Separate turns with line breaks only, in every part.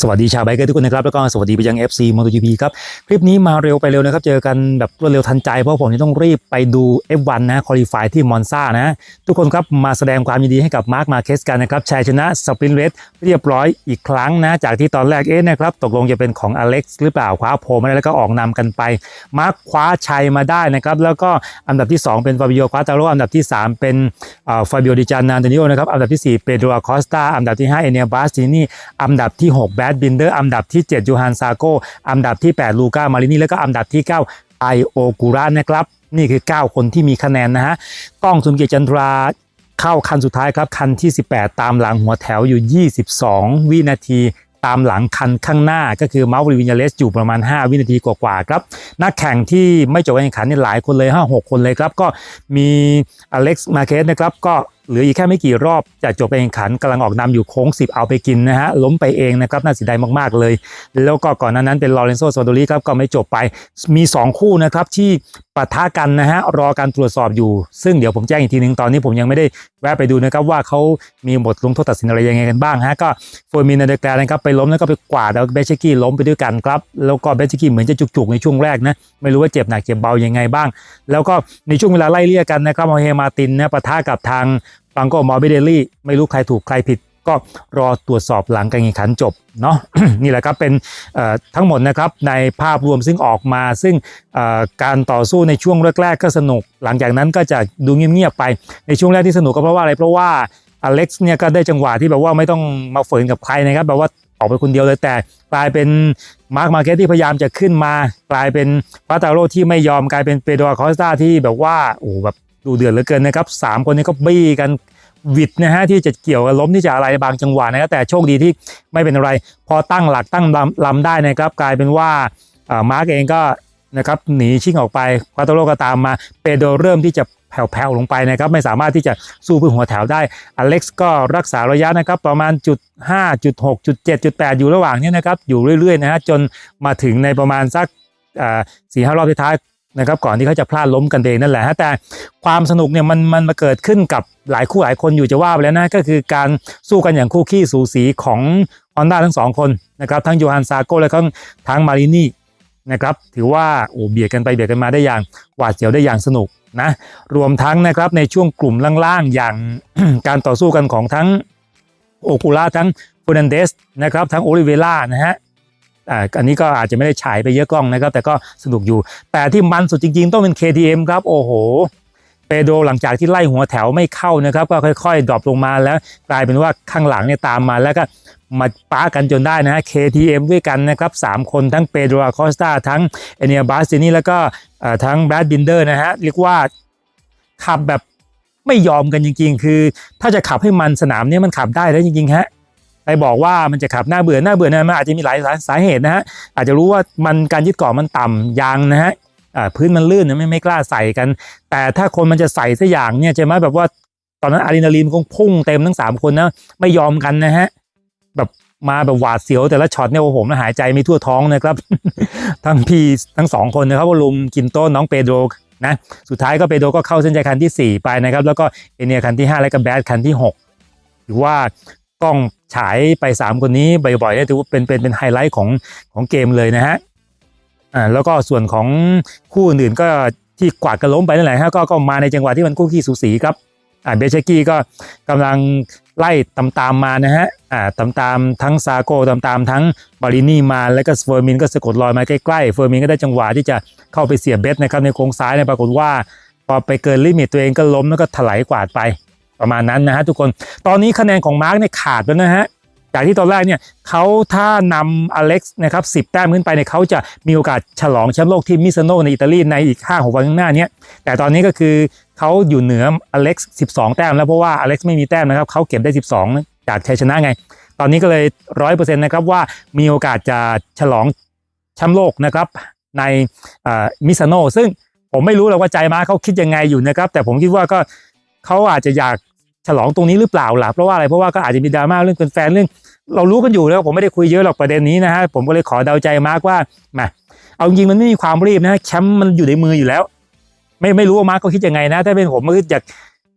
สวัสดีชาวไบเกอร์ทุกคนนะครับ แล้วก็สวัสดีไปยัง FC MotoGP ครับ คลิปนี้มาเร็วไปเร็วนะครับ เจอกันแบบรวดเร็วทันใจ เพราะผมจะต้องรีบไปดู F1 นะคอลี่ฟายที่มอนซ่านะ ทุกคนครับมาแสดงความยินดีให้กับมาร์คมาเคสกันนะครับชัยชนะสปรินต์เรสเรียบร้อยอีกครั้งนะ จากที่ตอนแรกเอ๊ะนะครับ ตกลงจะเป็นของอเล็กซ์หรือเปล่าคว้าโพมาได้แล้วก็ออกนำกันไปมาร์คคว้าชัยมาได้นะครับแล้วก็อันดับที่ 2 เป็นฟาบิโอคว้าตาโรอันดับที่ 3 เป็นฟาบิโอดิจานานเดนิโอนะครับอันดับที่ 4 เปโดรคอสตาอันดับที่5เอเนียบาสตินีอันดับที่6บดบินเดอร์อันดับที่ 7 ยูฮันซาโกอันดับที่ 8 ลูก้ามารินีแล้วก็อันดับที่ 9 ไอโอกูรานะครับ นี่คือ 9 คนที่มีคะแนนนะฮะกล้องสุนเกียรติจันทราเข้าคันสุดท้ายครับ คันที่ 18 ตามหลังหัวแถวอยู่ 22 วินาทีตามหลังคันข้างหน้าก็คือมาร์ววินาเลสอยู่ประมาณ 5 วินาทีกว่าๆครับ นักแข่งที่ไม่จบการแข่งขันนี่หลายคนเลย 5 6 คนเลยครับ ก็มีอเล็กซ์มาเคสนะครับก็เหลืออีกแค่ไม่กี่รอบจะจบการแข่งขันกำลังออกนำอยู่โค้ง 10 เอาไปกินนะฮะล้มไปเองนะครับน่าเสียดายมากๆเลย แล้วก็ก่อนน้านั้นเป็นลอเรนโซโซโดรีครับก็ไม่จบไปมี 2 คู่นะครับที่ปะทะกันนะฮะรอการตรวจสอบอยู่ ซึ่งเดี๋ยวผมแจ้งอีกทีนึงตอนนี้ผมยังไม่ได้แวะไปดูนะครับว่าเขามีบทลงโทษตัดสินอะไรยังไงกันบ้างฮะก็โฟร์มินเดอร์แกรนะครับไปล้มแล้วก็ไปกวาดแล้วเบชกี้ล้มไปด้วยกันครับแล้วก็เบชกี้เหมือนจะจุกๆในช่วงแรกนะไม่รู้ว่าเจ็บหนักเจ็บเบายังไงบ้าง แล้วก็ในช่วงเวลาไล่เลี่ยกันนะครับมเฮมาตินนะปะทะกับทางฟังโกมอร์เบเดลี่ไม่รู้ใครถูกใครผิด ก็รอตรวจสอบหลังการแข่งขันจบเนาะนี่แหละครับเป็นทั้งหมดนะครับในภาพรวมซึ่งออกมา ซึ่งการต่อสู้ในช่วงแรกๆก็สนุก หลังจากนั้นก็จะดูเงียบๆไปในช่วงแรกที่สนุกก็เพราะว่าอะไรเพราะว่าอเล็กซ์เนี่ยก็ได้จังหวะที่แบบว่าไม่ต้องมาฝืนกับใครนะครับแบบว่าออกไปคนเดียวเลยแต่กลายเป็นมาร์คมาเก็ตที่พยายามจะขึ้นมา กลายเป็นฟาตาโรที่ไม่ยอมกลายเป็นเปโดรคอสตาที่แบบว่าโอ้แบบ ดูเดือดเหลือเกินนะครับสามคนนี้ก็บี้กันวิดนะฮะที่จะเกี่ยวกับล้มที่จะอะไรบางจังหวะนะครับแต่โชคดีที่ไม่เป็นอะไร พอตั้งหลักตั้งลำลำได้นะครับ กลายเป็นว่าามาร์กเองก็นะครับหนีชิ่งออกไปควาโตโรก็ตามมาเปโดรเริ่มที่จะแผ่วๆลงไปนะครับ ไม่สามารถที่จะสู้เพื่อหัวแถวได้อเล็กซ์ก็รักษาระยะนะครับ ประมาณจุด5จุด6จุด7จุด8อยู่ระหว่างนี้นะครับ อยู่เรื่อยๆนะฮะจนมาถึงในประมาณสักสี่ห้ารอบท้าย นะครับก่อนที่เขาจะพลาดล้มกันเองนั่นแหละฮะแต่ความสนุกเนี่ยมันมันมาเกิดขึ้นกับหลายคู่หลายคนอยู่จะว่าไปแล้วนะก็คือการสู้กันอย่างคู่ขี้สูสีของ Honda ทั้งสองคนนะครับทั้งโยฮันซาโกและทั้งทั้งมารินีนะครับถือว่าโอ้เบียดกันไปเบียดกันมาได้อย่างหวาดเสียวได้อย่างสนุกนะรวมทั้งนะครับในช่วงกลุ่มล่างๆอย่างการต่อสู้กันของทั้งโอคูล่าทั้งฟูนันเดสนะครับทั้งโอลิเวล่านะฮะ อ่าอันนี้ก็อาจจะไม่ได้ฉายไปเยอะกล้องนะครับ แต่ก็สนุกอยู่ แต่ที่มันสุดจริง ๆ ต้องเป็น KTM ครับโอ้โหเปโดหลังจากที่ไล่หัวแถวไม่เข้านะครับ ก็ค่อยๆดรอปลงมาแล้วกลายเป็นว่าข้างหลังเนี่ยตามมาแล้วก็มาป้ากันจนได้นะฮะ KTM ด้วยกันนะครับ 3 คนทั้งเปโดรคอสตาทั้งเอเนียบาสตินีแล้วก็ทั้งแบรดบินเดอร์นะฮะเรียกว่าขับแบบไม่ยอมกันจริง ๆ คือ ถ้าจะขับให้มันสนามเนี้มันขับได้แล้วจริงๆฮะ ไปบอกว่ามันจะขับหน้าเบื่อหน้าเบื่อเนี่ยมันอาจจะมีหลายสาสาเหตุนะฮะอาจจะรู้ว่ามันการยึดเกาะมันต่ำยางนะฮะพื้นมันลื่นเนี่ยไม่ไม่กล้าใส่กัน แต่ถ้าคนมันจะใส่สักอย่างเนี่ยจะมาแบบว่าตอนนั้นอะดรีนาลีนคงพุ่งเต็มทั้งสามคนนะไม่ยอมกันนะฮะแบบมาแบบหวาดเสียวแต่ละช็อตเนี่ยโอ้โหผมหายใจไม่ทั่วท้องนะครับ ทั้งพี่ทั้งสองคนนะครับว่าลุมกินโต้น้องเปโดรนะสุดท้ายก็เปโดรก็เข้าเส้นใจคันที่สี่ไปนะครับ แล้วก็เอเนียคันที่ห้าแล้วก็แบดคันที่หกถือว่ากล้อง ฉายไป 3 คนนี้บ่อยๆเนี่ยถือว่าเป็นเป็นเป็นไฮไลท์ของของเกมเลยนะฮะอ่าแล้วก็ส่วนของคู่อื่นก็ที่กวาดกระล้มไปนั่นแหละฮะก็ก็มาในจังหวะที่มันคู่ขี้สูสีครับอ่าเบเชกี้ก็กำลังไล่ตามๆมานะฮะอ่าตามๆทั้งซาโก้ตามๆทั้งบารินี่มาแล้วก็เฟอร์มินก็สะกดรอยมาใกล้ๆเฟอร์มินก็ได้จังหวะที่จะเข้าไปเสียบเบสนะครับในโค้งซ้ายเนี่ยปรากฏว่าพอไปเกินลิมิตตัวเองก็ล้มแล้วก็ถลายกวาดไป ประมาณนั้นนะฮะทุกคนตอนนี้คะแนนของมาร์กเนี่ยขาดแล้วนะฮะจากที่ตอนแรกเนี่ยเขาถ้านำอเล็กซ์นะครับสิบแต้มขึ้นไปเนี่ยเขาจะมีโอกาสฉลองแชมป์โลกที่มิซานโนในอิตาลีในอีก5 6วันข้างหน้านี้แต่ตอนนี้ก็คือเขาอยู่เหนืออเล็กซ์12แต้มแล้วเพราะว่าอเล็กซ์ไม่มีแต้มนะครับเขาเก็บได้ 12 จากชัยชนะไง ตอนนี้ก็เลยร้อยเปอร์เซ็นต์นะครับว่ามีโอกาสจะฉลองแชมป์โลกนะครับในมิซานโนซึ่งผมไม่รู้หรอกว่าใจมาร์คเขาคิดยังไงอยู่นะครับแต่ผมคิดว่าก็เขาอาจจะอยาก ฉลองตรงนี้หรือเปล่าล่ะเพราะว่าอะไรเพราะว่าก็อาจจะมีดราม่าเรื่องแฟนเรื่อง เรารู้กันอยู่แล้วผมไม่ได้คุยเยอะหรอกประเด็นนี้นะฮะผมก็เลยขอเดาใจมาร์กว่ามาเอาจริงมันไม่มีความรีบนะแชมป์มันอยู่ในมืออยู่แล้ว ไม่ไม่รู้ว่ามาร์กเขาคิดยังไงนะ ถ้าเป็นผมก็อยาก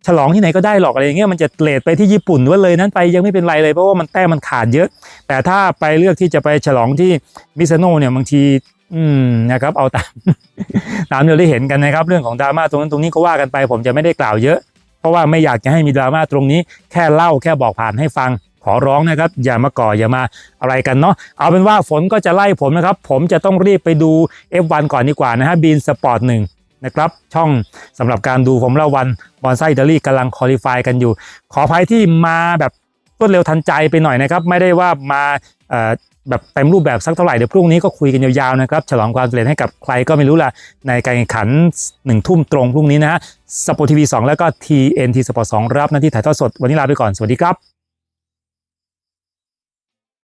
ฉลองที่ไหนก็ได้หรอกอะไรอย่างเงี้ยมันจะเลทไปที่ญี่ปุ่นว่าเลยนั้นไปยังไม่เป็นไรเลยเพราะว่ามันแต้มมันขาดเยอะ แต่ถ้าไปเลือกที่จะไปฉลองที่มิซาโนเนี่ยบางทีอืมนะครับเอาตามตามเราได้เห็นกันนะครับ เรื่องของดราม่าตรงนั้นตรงนี้ก็ว่ากันไป ผมจะไม่ได้กล่าวเยอะ ราะว่าไม่อยากจะให้มีดราม่าตรงนี้แค่เล่าแค่บอกผ่านให้ฟังขอร้องนะครับ อย่ามาก่ออย่ามาอะไรกันเนาะเอาเป็นว่าฝนก็จะไล่ผมนะครับ ผมจะต้องรีบไปดู F1 ก่อนดีกว่านะฮะบีนสปอร์ตหนึ่งนะครับช่องสำหรับการดูผมละวันบอลไซอิตาลีกำลังคอลี่ฟายกันอยู่ ขออภัยที่มาแบบ รวดเร็วทันใจไปหน่อยนะครับ ไม่ได้ว่ามาแบบเต็มรูปแบบสักเท่าไหร่เดี๋ยวพรุ่งนี้ก็คุยกันยาวๆนะครับ ฉลองความสำเร็จให้กับใครก็ไม่รู้ล่ะ ในการแข่งขันหนึ่งทุ่มตรงพรุ่งนี้นะฮะสปอร์ตทีวีสแล้วก็ TNT สปอร์ตสรับหน้าที่ถ่ายทอดสด วันนี้ลาไปก่อน สวัสดีครับ